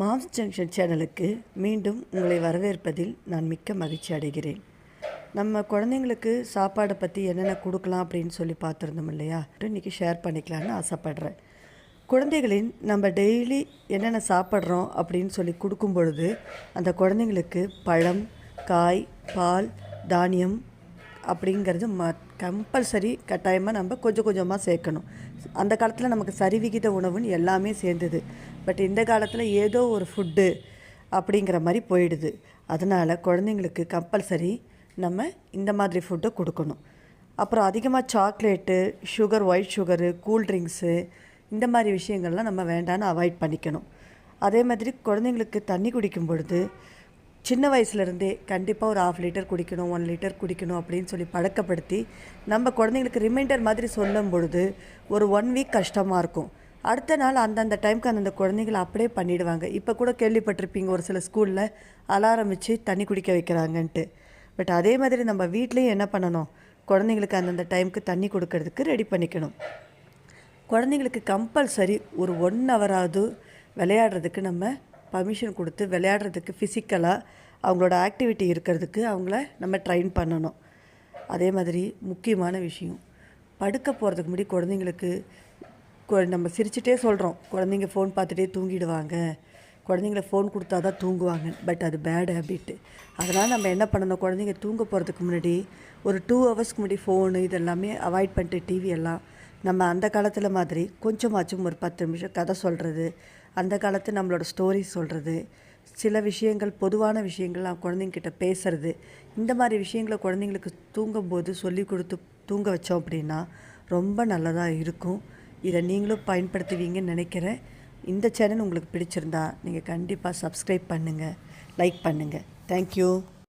Moms junction சேனலுக்கு மீண்டும் உங்களை வரவேற்பதில் நான் மிக்க மகிழ்ச்சி அடைகிறேன். நம்ம குழந்தைங்களுக்கு சாப்பாடை பற்றி என்னென்ன கொடுக்கலாம் அப்படின்னு சொல்லி பார்த்துருந்தோம் இல்லையா? இன்றைக்கி ஷேர் பண்ணிக்கலான்னு ஆசைப்பட்றேன். குழந்தைகளின் நம்ம டெய்லி என்னென்ன சாப்பிட்றோம் அப்படின்னு சொல்லி கொடுக்கும் பொழுது அந்த குழந்தைங்களுக்கு பழம் காய் பால் தானியம் அப்படிங்கிறது ம கம்பல்சரி கட்டாயமாக நம்ம கொஞ்சம் கொஞ்சமாக சேர்க்கணும். அந்த காலத்தில் நமக்கு சரிவிகித உணவுன்னு எல்லாமே சேர்ந்தது. பட் இந்த காலத்தில் ஏதோ ஒரு ஃபுட்டு அப்படிங்கிற மாதிரி போயிடுது. அதனால் குழந்தைங்களுக்கு கம்பல்சரி நம்ம இந்த மாதிரி ஃபுட்டை கொடுக்கணும். அப்புறம் அதிகமாக chocolate sugar white sugar cool drinks இந்த மாதிரி விஷயங்கள்லாம் நம்ம வேண்டான்னு அவாய்ட் பண்ணிக்கணும். அதே மாதிரி குழந்தைங்களுக்கு தண்ணி குடிக்கும் பொழுது சின்ன வயசுலேருந்தே கண்டிப்பாக ஒரு ஆஃப் லிட்டர் குடிக்கணும் ஒன் லிட்டர் குடிக்கணும் அப்படின்னு சொல்லி பழக்கப்படுத்தி நம்ம குழந்தைங்களுக்கு ரிமைண்டர் மாதிரி சொல்லும் பொழுது ஒரு ஒன் வீக் கஷ்டமாக இருக்கும். அடுத்த நாள் அந்தந்த டைமுக்கு அந்தந்த குழந்தைங்களை அப்படியே பண்ணிடுவாங்க. இப்போ கூட கேள்விப்பட்டிருப்பீங்க ஒரு சில ஸ்கூலில் அலாரம் வச்சு தண்ணி குடிக்க வைக்கிறாங்கன்ட்டு. பட் அதே மாதிரி நம்ம வீட்லேயும் என்ன பண்ணணும்? குழந்தைங்களுக்கு அந்தந்த டைமுக்கு தண்ணி கொடுக்கறதுக்கு ரெடி பண்ணிக்கணும். குழந்தைங்களுக்கு கம்பல்சரி ஒரு ஒன் ஹவராவது விளையாடுறதுக்கு நம்ம பர்மிஷன் கொடுத்து விளையாடுறதுக்கு ஃபிசிக்கலாக அவங்களோட ஆக்டிவிட்டி இருக்கிறதுக்கு அவங்கள நம்ம ட்ரைன் பண்ணணும். அதே மாதிரி முக்கியமான விஷயம். படுக்க போகிறதுக்கு முன்னாடி குழந்தைங்களுக்கு கொ- நம்ம சிரிச்சிட்டே சொல்கிறோம் குழந்தைங்க ஃபோன் பார்த்துட்டே தூங்கிடுவாங்க. குழந்தைங்கள ஃபோன் கொடுத்தா தான் தூங்குவாங்க. பட் அது பேட் ஹேபிட்டு அதனால் நம்ம என்ன பண்ணணும்? குழந்தைங்க தூங்க போகிறதுக்கு முன்னாடி ஒரு டூ ஹவர்ஸ்க்கு முன்னாடி ஃபோனு இதெல்லாமே அவாய்ட் பண்ணிட்டு டிவி எல்லாம் நம்ம அந்த காலத்தில் மாதிரி கொஞ்சமாச்சும் ஒரு பத்து நிமிஷம் கதை சொல்கிறது அந்த காலத்து நம்மளோட ஸ்டோரி சொல்கிறது சில விஷயங்கள் பொதுவான விஷயங்கள் நான் குழந்தைங்கிட்ட பேசுறது இந்த மாதிரி விஷயங்களை குழந்தைங்களுக்கு தூங்கும்போது சொல்லி கொடுத்து தூங்க வச்சோம் அப்படின்னா ரொம்ப நல்லதாக இருக்கும். இதை நீங்களும் பயன்படுத்துவீங்கன்னு நினைக்கிறேன். இந்த சேனல் உங்களுக்கு பிடிச்சிருந்தா நீங்கள் கண்டிப்பாக சப்ஸ்கிரைப் பண்ணுங்கள் லைக் பண்ணுங்கள் தேங்க்யூ